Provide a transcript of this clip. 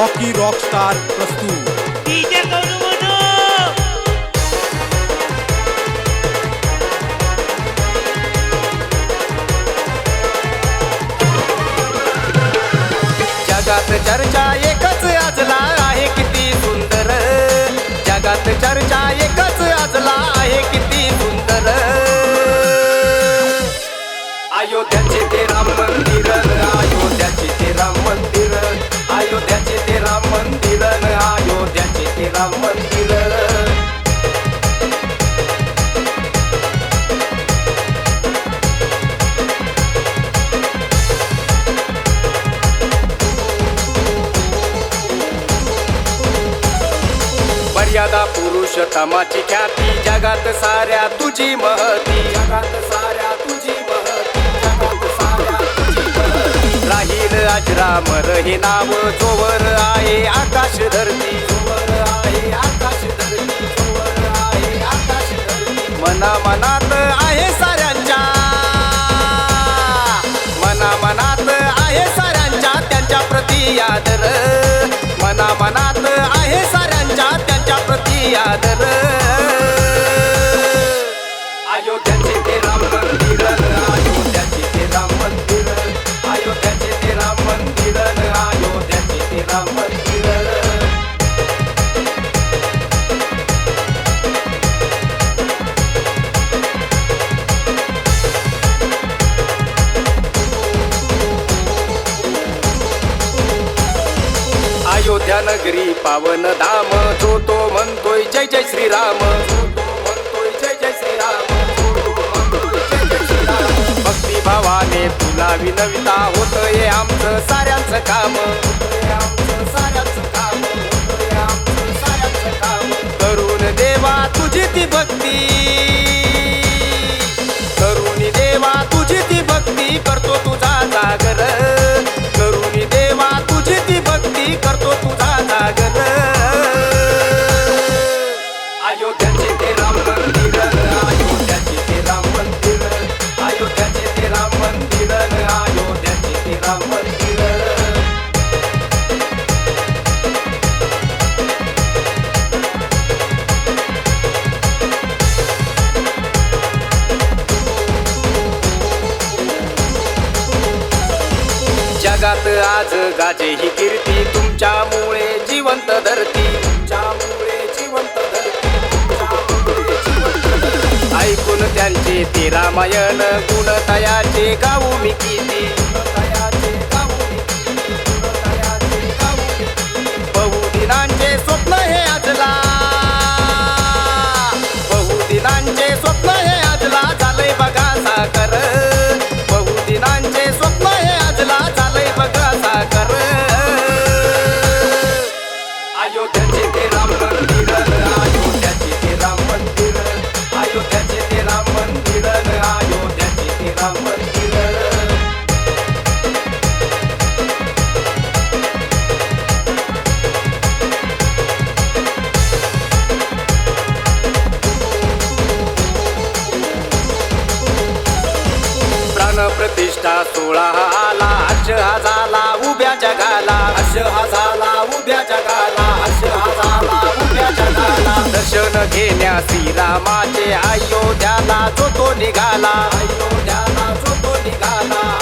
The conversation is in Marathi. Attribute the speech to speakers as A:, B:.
A: रॉकी रॉकस्टार प्रस्तुत.
B: डीजे करू म्हणू.
C: जगात चर्चा एकच आजला आहे किती सुंदर. जगात चर्चा एकच मर्यादा पुरुषोत्तमाची ख्याती. जगात साऱ्या तुझी महती. जगात साऱ्या तुझी महती. राहील अजरामर हे नाव जोवर आहे आकाश धरती. अयोध्या नगरी पावन धाम जो तो म्हणतोय जय जय श्रीराम. जो म्हणतोय जय जय भक्ती भावाने तुला विनविता होतंय आमचं साऱ्यांचं काम. अयोध्याचे ते राम मंदिर अयोध्याचे ते राम मंदिर अयोध्याचे ते राम मंदिर अयोध्याचे ते राम मंदिर जगात आज गाजे ही कीर्ती तुमच्या त्यांचे ते रामायण गुणतयाचे गाऊ मी किती. प्रतिष्ठा सोळा आला हर्ष हा झाला उभ्या जगाला. हर्ष हा झाला उभ्या जगाला हर्ष हा झाला उभ्या जगाला. दर्शन घेण्या श्रीरामाचे अयोध्याला जो तो निघाला. अयोध्याला जो तो निघाला.